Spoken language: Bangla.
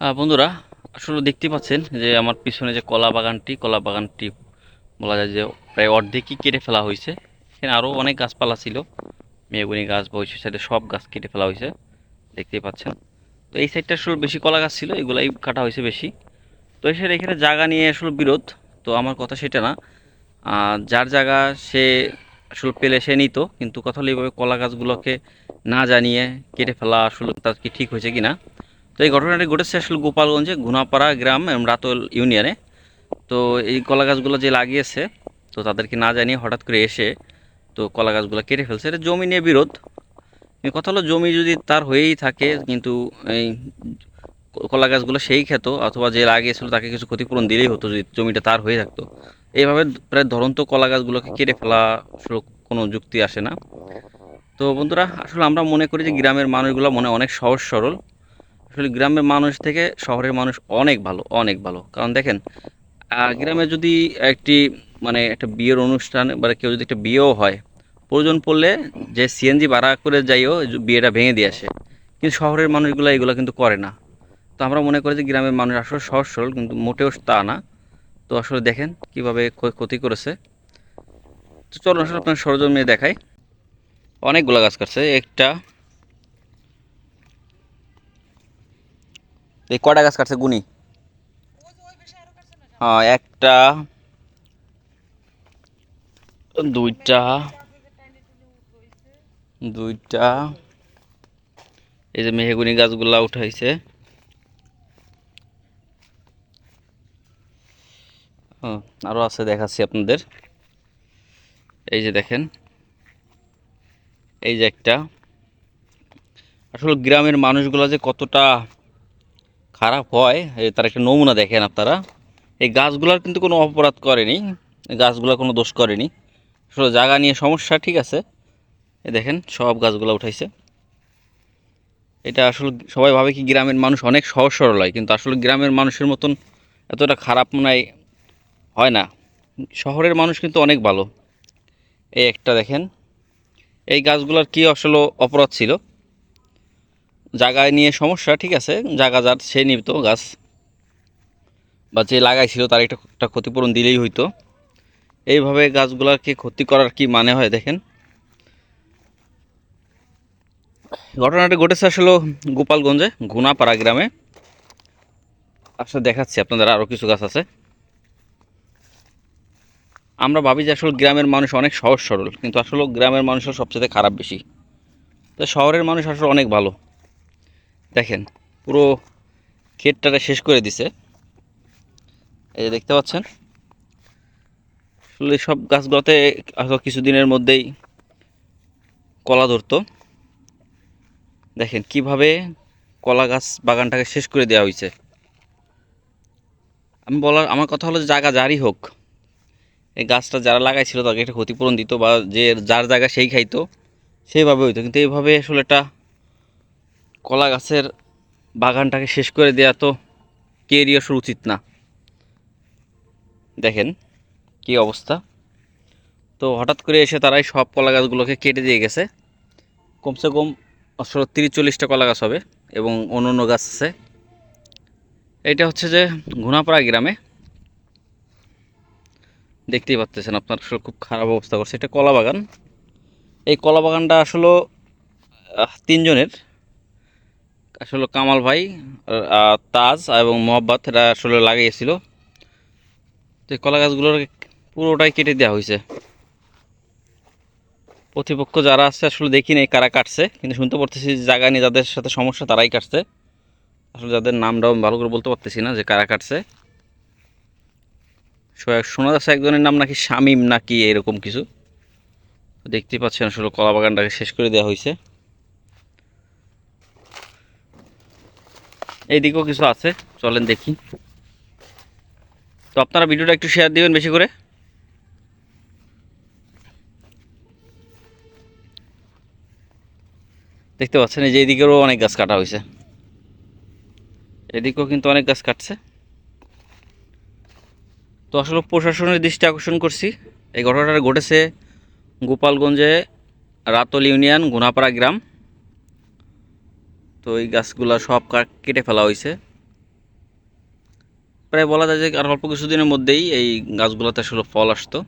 বন্ধুরা, আসলে দেখতে পাচ্ছেন যে আমার পিছনে যে কলা বাগানটি কলা বাগানটি বলা যায় যে প্রায় অর্ধেকই কেটে ফেলা হয়েছে। এখানে আরও অনেক গাছপালা ছিল মেগুনি গাছ বৈশ সাইডে সব গাছ কেটে ফেলা হয়েছে দেখতেই পাচ্ছেন। তো এই সাইডটা আসলে বেশি কলা গাছ ছিল, এগুলাই কাটা হয়েছে বেশি। তো এই সাইড এখানে জায়গা নিয়ে আসলে বিরোধ, তো আমার কথা সেটা না। যার জায়গা সে আসলে পেলে সে নিত, কিন্তু কথা হলো এইভাবে কলা গাছগুলোকে না জানিয়ে কেটে ফেলা আসলে তার কি ঠিক হয়েছে কিনা। তো এই ঘটনাটি ঘটেছে আসলে গোপালগঞ্জে ঘুনাপাড়া গ্রাম রাতল ইউনিয়নে। তো এই কলা গাছগুলো যে লাগিয়েছে, তো তাদেরকে না জানিয়ে হঠাৎ করে এসে তো কলা গাছগুলো কেটে ফেলছে। এটা জমি নিয়ে বিরোধ। কথা হলো, জমি যদি তার হয়েই থাকে, কিন্তু এই কলা গাছগুলো সেই খেত অথবা যে লাগিয়েছিল তাকে কিছু ক্ষতিপূরণ দিলেই হতো, যদি জমিটা তার হয়ে থাকতো। এইভাবে প্রায় ধরন্ত কলা গাছগুলোকে কেটে ফেলা কোনো যুক্তি আসে না। তো বন্ধুরা, আসলে আমরা মনে করি যে গ্রামের মানুষগুলো মনে অনেক সহজ সরল। আসলে গ্রামের মানুষ থেকে শহরের মানুষ অনেক ভালো অনেক ভালো। কারণ দেখেন গ্রামে যদি একটি মানে একটা বিয়ের অনুষ্ঠান বা কেউ যদি একটা বিয়েও হয় প্রয়োজন পড়লে যে সিএনজি ভাড়া করে যাইও বিয়েটা ভেঙে দিয়ে আসে। কিন্তু শহরের মানুষগুলো এগুলো কিন্তু করে না। তো আমরা মনে করি যে গ্রামের মানুষ আসলে সহজ সরল কিন্তু মোটেও তা না। তো আসলে দেখেন কীভাবে ক্ষতি করেছে। তো চলুন আসলে আপনার সরজমিনে দেখাই। অনেকগুলো গাছ কাটছে একটা এই কটা গাছ কাটছে গুনি? হ্যাঁ একটা দুইটা দুইটা এই যে মেহেগুনি গাছগুলা উঠাইছে। ও, আরও আছে দেখাচ্ছি আপনাদের। এই যে দেখেন এই যে একটা। আসলে গ্রামের মানুষগুলা যে কতটা খারাপ হয় তার একটা নমুনা দেখেন আপনারা। এই গাছগুলার কিন্তু কোনো অপরাধ করেনি গাছগুলা কোনো দোষ করেনি। আসলে জায়গা নিয়ে সমস্যা ঠিক আছে। এই দেখেন, সব গাছগুলা উঠাইছে। এটা আসলে সবাই ভাবে কি গ্রামের মানুষ অনেক সহজ সরল হয়, কিন্তু আসলে গ্রামের মানুষের মতন এতটা খারাপ মনে হয় না। শহরের মানুষ কিন্তু অনেক ভালো। এই একটা দেখেন, এই গাছগুলোর কি আসলে অপরাধ ছিল? জায়গায় নিয়ে সমস্যা, ঠিক আছে? জায়গা যার, সে নিত গাছ। বা যে লাগাইছিল তার একটা ক্ষতিপূরণ দিলেই হইতো। এইভাবে গাছগুলোকে ক্ষতি করার কি মানে হয় দেখেন? ঘটনাটি ঘটেছে আসলে গোপালগঞ্জে গুনাপাড়া গ্রামে। আসলে দেখাচ্ছি, আপনাদের আরও কিছু গাছ আছে। আমরা ভাবি যে আসলে গ্রামের মানুষ অনেক সহজ সরল, কিন্তু আসলে গ্রামের মানুষের সবচেয়ে খারাপ বেশি। তো শহরের মানুষ আসলে অনেক ভালো। দেখেন, পুরো ক্ষেতটাকে শেষ করে দিছে। এই যে দেখতে পাচ্ছেন, আসলে সব গাছগুলোতে কিছুদিনের মধ্যেই কলা ধরতো। দেখেন, কীভাবে কলা গাছ বাগানটাকে শেষ করে দেওয়া হয়েছে আমি বলার, আমার কথা হলো জায়গা যারই হোক, এই গাছটা যারা লাগাইছিল তাকে একটা ক্ষতিপূরণ দিত বা যে যার জায়গা সেই খাইতো, সেইভাবে হইতো। কিন্তু এইভাবে আসলে একটা কলা গাছের বাগানটাকে শেষ করে দেওয়া তো কেরই আসলে উচিত না। দেখেন কি অবস্থা। তো হঠাৎ করে এসে তারাই সব কলা গাছগুলোকে কেটে দিয়ে গেছে। কমসে কম আসলে তিরিশ চল্লিশটা কলা গাছ হবে এবং অন্য অন্য গাছ আছে। এটা হচ্ছে যে ঘুনাপাড়া গ্রামে। দেখতেই পাচ্ছেন আপনার আসলে খুব খারাপ অবস্থা করছে। এটা কলা বাগান। এই কলা বাগানটা আসলে তিনজনের। আসলে কামাল ভাই তাজ এবং মোহাব্বত এরা আসলে লাগিয়েছিল। তো কলা গাছগুলোর পুরোটাই কেটে দেওয়া হয়েছে। প্রতিপক্ষ যারা আছে আসলে দেখি নেই কারা কাটছে, কিন্তু শুনতে পারতেছি জায়গা নিয়ে যাদের সাথে সমস্যা তারাই কাটছে। আসলে যাদের নামটাও ভালো করে বলতে পারতেছি না যে কারা কাটছে। শোনা যাচ্ছে একজনের নাম নাকি শামিম নাকি এরকম কিছু। তো দেখতেই পাচ্ছেন আসলে কলা বাগানটাকে শেষ করে দেওয়া হয়েছে। এইদিকেও কিছু আছে, চলেন দেখি। তো আপনারা ভিডিওটা একটু শেয়ার দিবেন বেশি করে। দেখতে পাচ্ছেন এই যে এদিকেরও অনেক গাছ কাটা হয়েছে। এদিকেও কিন্তু অনেক গাছ কাটছে। তো আসলে প্রশাসনের দৃষ্টি আকর্ষণ করছি। এই ঘটনাটা ঘটেছে গোপালগঞ্জে রাতল ইউনিয়ন, গুনাপাড়া গ্রাম। তো এই গাছগুলো সব কেটে ফেলা হয়েছে প্রায় বলা যায় যে আর অল্প কিছুদিনের মধ্যেই এই গাছগুলোতে আসলে ফল আসতো।